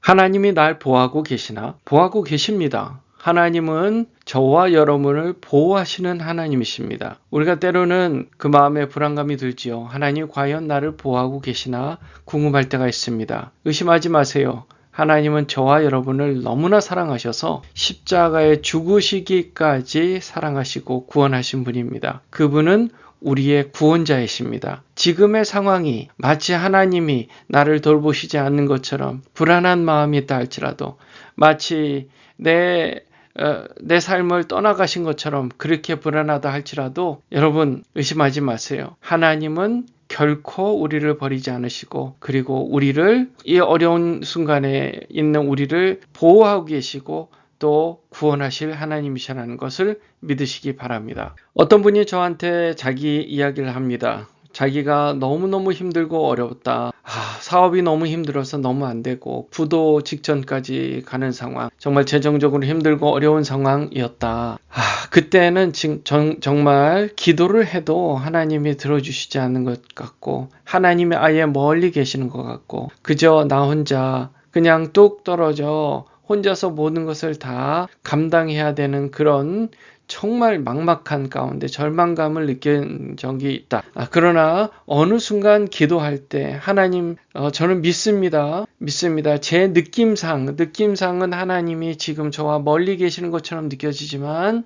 하나님이 날 보호하고 계시나? 보호하고 계십니다. 하나님은 저와 여러분을 보호하시는 하나님이십니다. 우리가 때로는 그 마음에 불안감이 들지요. 하나님 과연 나를 보호하고 계시나 궁금할 때가 있습니다. 의심하지 마세요. 하나님은 저와 여러분을 너무나 사랑하셔서 십자가에 죽으시기까지 사랑하시고 구원하신 분입니다. 그분은 우리의 구원자이십니다. 지금의 상황이 마치 하나님이 나를 돌보시지 않는 것처럼 불안한 마음이 있다 할지라도 마치 내, 어, 내 삶을 떠나가신 것처럼 그렇게 불안하다 할지라도 여러분 의심하지 마세요. 하나님은 결코 우리를 버리지 않으시고 그리고 우리를 이 어려운 순간에 있는 우리를 보호하고 계시고 또 구원하실 하나님이시라는 것을 믿으시기 바랍니다. 어떤 분이 저한테 자기 이야기를 합니다. 자기가 너무너무 힘들고 어렵다. 아, 사업이 너무 힘들어서 너무 안 되고 부도 직전까지 가는 상황. 정말 재정적으로 힘들고 어려운 상황이었다. 아, 그때는 정, 정말 기도를 해도 하나님이 들어주시지 않는 것 같고 하나님이 아예 멀리 계시는 것 같고 그저 나 혼자 그냥 뚝 떨어져 혼자서 모든 것을 다 감당해야 되는 그런 정말 막막한 가운데 절망감을 느낀 적이 있다. 아, 그러나 어느 순간 기도할 때 하나님 어, 저는 믿습니다. 믿습니다. 제 느낌상 느낌상은 하나님이 지금 저와 멀리 계시는 것처럼 느껴지지만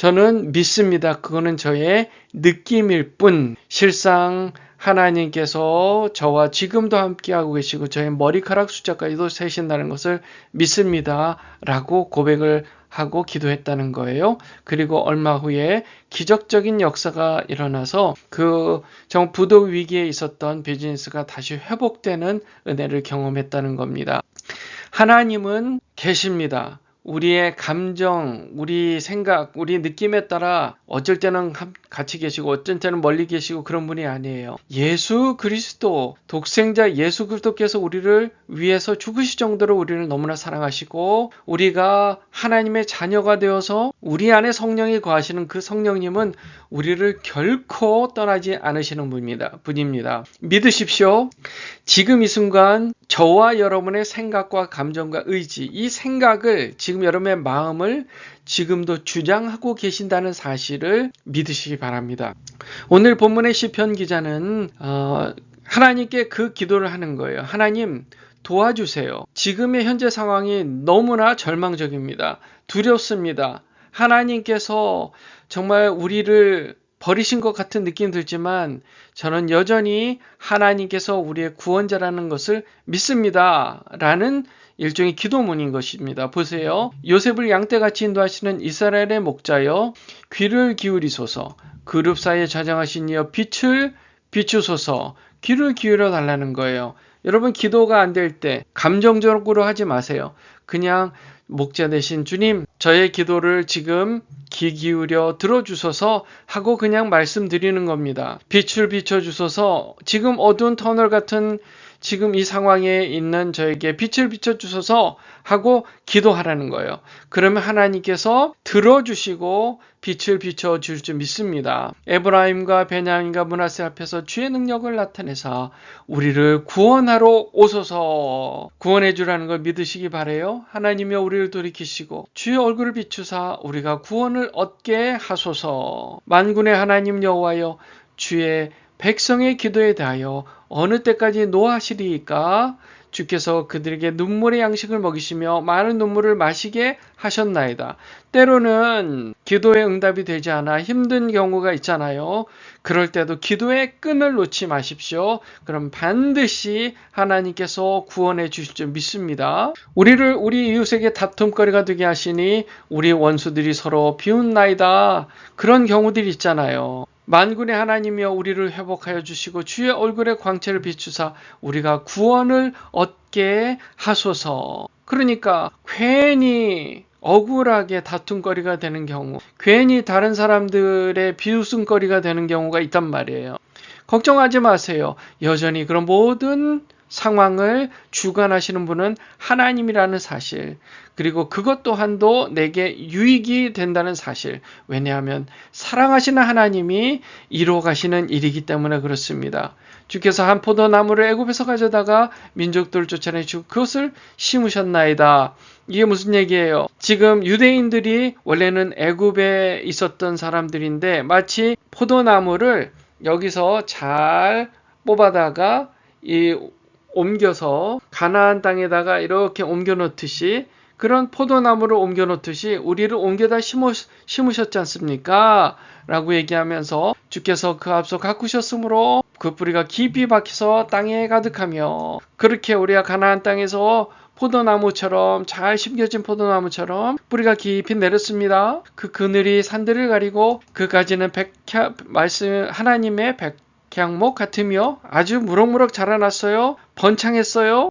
저는 믿습니다. 그거는 저의 느낌일 뿐 실상 하나님께서 저와 지금도 함께하고 계시고 저의 머리카락 숫자까지도 세신다는 것을 믿습니다. 라고 고백을 하고 기도했다는 거예요. 그리고 얼마 후에 기적적인 역사가 일어나서 그 정 부도 위기에 있었던 비즈니스가 다시 회복되는 은혜를 경험했다는 겁니다. 하나님은 계십니다. 우리의 감정, 우리 생각, 우리 느낌에 따라 어쩔 때는 같이 계시고 어쩔 때는 멀리 계시고 그런 분이 아니에요. 예수 그리스도, 독생자 예수 그리스도께서 우리를 위해서 죽으실 정도로 우리를 너무나 사랑하시고 우리가 하나님의 자녀가 되어서 우리 안에 성령이 거하시는 그 성령님은 우리를 결코 떠나지 않으시는 분입니다. 분입니다. 믿으십시오. 지금 이 순간 저와 여러분의 생각과 감정과 의지, 이 생각을 지금 여러분의 마음을 지금도 주장하고 계신다는 사실을 믿으시기 바랍니다. 오늘 본문의 시편 기자는 어, 하나님께 그 기도를 하는 거예요. 하나님 도와주세요. 지금의 현재 상황이 너무나 절망적입니다. 두렵습니다. 하나님께서 정말 우리를 버리신 것 같은 느낌이 들지만 저는 여전히 하나님께서 우리의 구원자라는 것을 믿습니다. 라는 일종의 기도문인 것입니다. 보세요. 요셉을 양떼같이 인도하시는 이스라엘의 목자여 귀를 기울이소서 그룹 사이에 좌정하신 이여 빛을 비추소서 귀를 기울여 달라는 거예요. 여러분 기도가 안 될 때 감정적으로 하지 마세요. 그냥 목자 대신 주님, 저의 기도를 지금 귀 기울여 들어주소서 하고 그냥 말씀드리는 겁니다. 빛을 비춰주소서 지금 어두운 터널 같은 지금 이 상황에 있는 저에게 빛을 비춰 주소서 하고 기도하라는 거예요. 그러면 하나님께서 들어주시고 빛을 비춰 줄 줄 믿습니다. 에브라임과 베냐민과 문하세 앞에서 주의 능력을 나타내사 우리를 구원하러 오소서 구원해 주라는 걸 믿으시기 바래요. 하나님이 우리를 돌이키시고 주의 얼굴을 비추사 우리가 구원을 얻게 하소서. 만군의 하나님 여호와여 주의 백성의 기도에 대하여 어느 때까지 노하시리까? 주께서 그들에게 눈물의 양식을 먹이시며 많은 눈물을 마시게 하셨나이다. 때로는 기도의 응답이 되지 않아 힘든 경우가 있잖아요. 그럴 때도 기도의 끈을 놓지 마십시오. 그럼 반드시 하나님께서 구원해 주실 줄 믿습니다. 우리를 우리 이웃에게 다툼거리가 되게 하시니 우리 원수들이 서로 비웃나이다. 그런 경우들이 있잖아요. 만군의 하나님이여 우리를 회복하여 주시고 주의 얼굴에 광채를 비추사 우리가 구원을 얻게 하소서. 그러니까 괜히 억울하게 다툼거리가 되는 경우, 괜히 다른 사람들의 비웃음거리가 되는 경우가 있단 말이에요. 걱정하지 마세요. 여전히 그런 모든 상황을 주관하시는 분은 하나님이라는 사실, 그리고 그것 또한도 내게 유익이 된다는 사실. 왜냐하면 사랑하시는 하나님이 이루어 가시는 일이기 때문에 그렇습니다. 주께서 한 포도나무를 애굽에서 가져다가 민족들을 쫓아내시고 그것을 심으셨나이다. 이게 무슨 얘기예요? 지금 유대인들이 원래는 애굽에 있었던 사람들인데 마치 포도나무를 여기서 잘 뽑아다가 이 옮겨서 가나안 땅에다가 이렇게 옮겨 놓듯이 그런 포도나무를 옮겨 놓듯이 우리를 옮겨다 심으, 심으셨지 않습니까? 라고 얘기하면서 주께서 그 앞서 가꾸셨으므로 그 뿌리가 깊이 박혀서 땅에 가득하며 그렇게 우리가 가나안 땅에서 포도나무처럼 잘 심겨진 포도나무처럼 뿌리가 깊이 내렸습니다. 그 그늘이 산들을 가리고 그 가지는 백향 말씀 하나님의 백 향목 같으며 아주 무럭무럭 자라났어요. 번창했어요.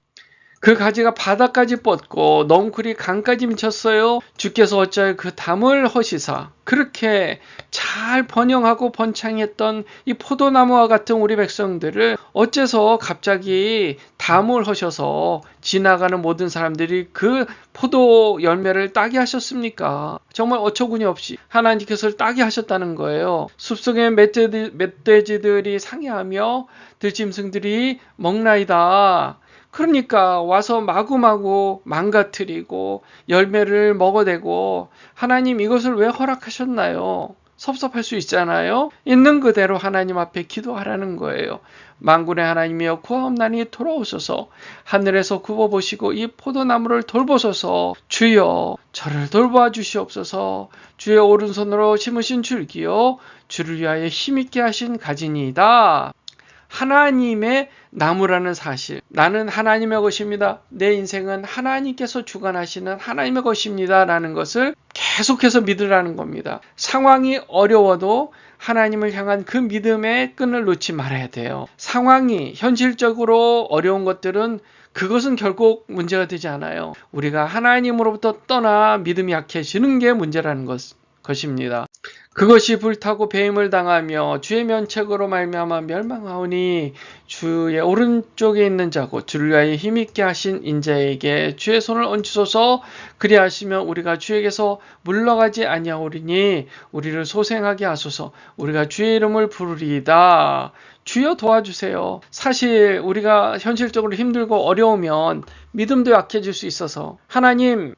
그 가지가 바닥까지 뻗고 넝쿨이 강까지 미쳤어요. 주께서 어찌하여 그 담을 허시사 그렇게 잘 번영하고 번창했던 이 포도나무와 같은 우리 백성들을 어째서 갑자기 담을 하셔서 지나가는 모든 사람들이 그 포도 열매를 따게 하셨습니까? 정말 어처구니 없이 하나님께서 따게 하셨다는 거예요. 숲속의 멧돼지, 멧돼지들이 상해하며 들짐승들이 먹나이다. 그러니까 와서 마구마구 망가뜨리고 열매를 먹어대고 하나님 이것을 왜 허락하셨나요? 섭섭할 수 있잖아요. 있는 그대로 하나님 앞에 기도하라는 거예요. 만군의 하나님이여 구하옵나니 돌아오소서 하늘에서 굽어보시고 이 포도나무를 돌보소서 주여 저를 돌보아 주시옵소서 주의 오른손으로 심으신 줄기요 주를 위하여 힘있게 하신 가지니이다. 하나님의 나무라는 사실. 나는 하나님의 것입니다. 내 인생은 하나님께서 주관하시는 하나님의 것입니다. 라는 것을 계속해서 믿으라는 겁니다. 상황이 어려워도 하나님을 향한 그 믿음의 끈을 놓지 말아야 돼요. 상황이 현실적으로 어려운 것들은 그것은 결국 문제가 되지 않아요. 우리가 하나님으로부터 떠나 믿음이 약해지는 게 문제라는 것, 것입니다. 그것이 불타고 배임을 당하며 주의 면책으로 말미암아 멸망하오니 주의 오른쪽에 있는 자고 주를 위하여 힘있게 하신 인자에게 주의 손을 얹으소서 그리하시면 우리가 주에게서 물러가지 아니하오리니 우리를 소생하게 하소서 우리가 주의 이름을 부르리이다 주여 도와주세요. 사실 우리가 현실적으로 힘들고 어려우면 믿음도 약해질 수 있어서 하나님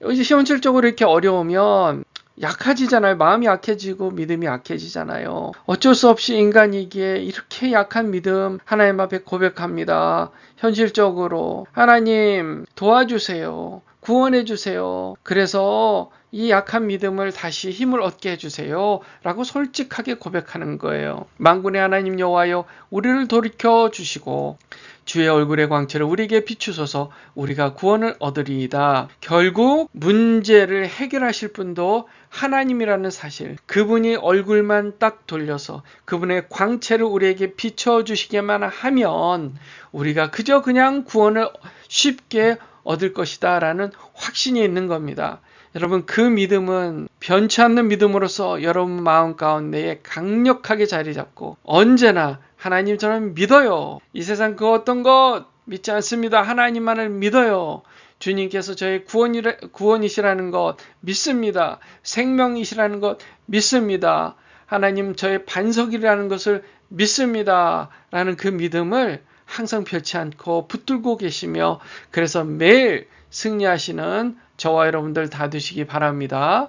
현실적으로 이렇게 어려우면 약해지잖아요. 마음이 약해지고 믿음이 약해지잖아요. 어쩔 수 없이 인간이기에 이렇게 약한 믿음 하나님 앞에 고백합니다. 현실적으로 하나님 도와주세요. 구원해 주세요. 그래서 이 약한 믿음을 다시 힘을 얻게 해주세요. 라고 솔직하게 고백하는 거예요. 만군의 하나님 여호와여 우리를 돌이켜 주시고 주의 얼굴의 광채를 우리에게 비추소서 우리가 구원을 얻으리이다. 결국 문제를 해결하실 분도 하나님이라는 사실, 그분이 얼굴만 딱 돌려서 그분의 광채를 우리에게 비춰주시게만 하면 우리가 그저 그냥 구원을 쉽게 얻을 것이다 라는 확신이 있는 겁니다. 여러분 그 믿음은 변치 않는 믿음으로서 여러분 마음 가운데에 강력하게 자리 잡고 언제나 하나님 저는 믿어요. 이 세상 그 어떤 것 믿지 않습니다. 하나님만을 믿어요. 주님께서 저의 구원이라, 구원이시라는 것 믿습니다. 생명이시라는 것 믿습니다. 하나님 저의 반석이라는 것을 믿습니다. 라는 그 믿음을 항상 펼치 않고 붙들고 계시며 그래서 매일 승리하시는 저와 여러분들 다 되시기 바랍니다.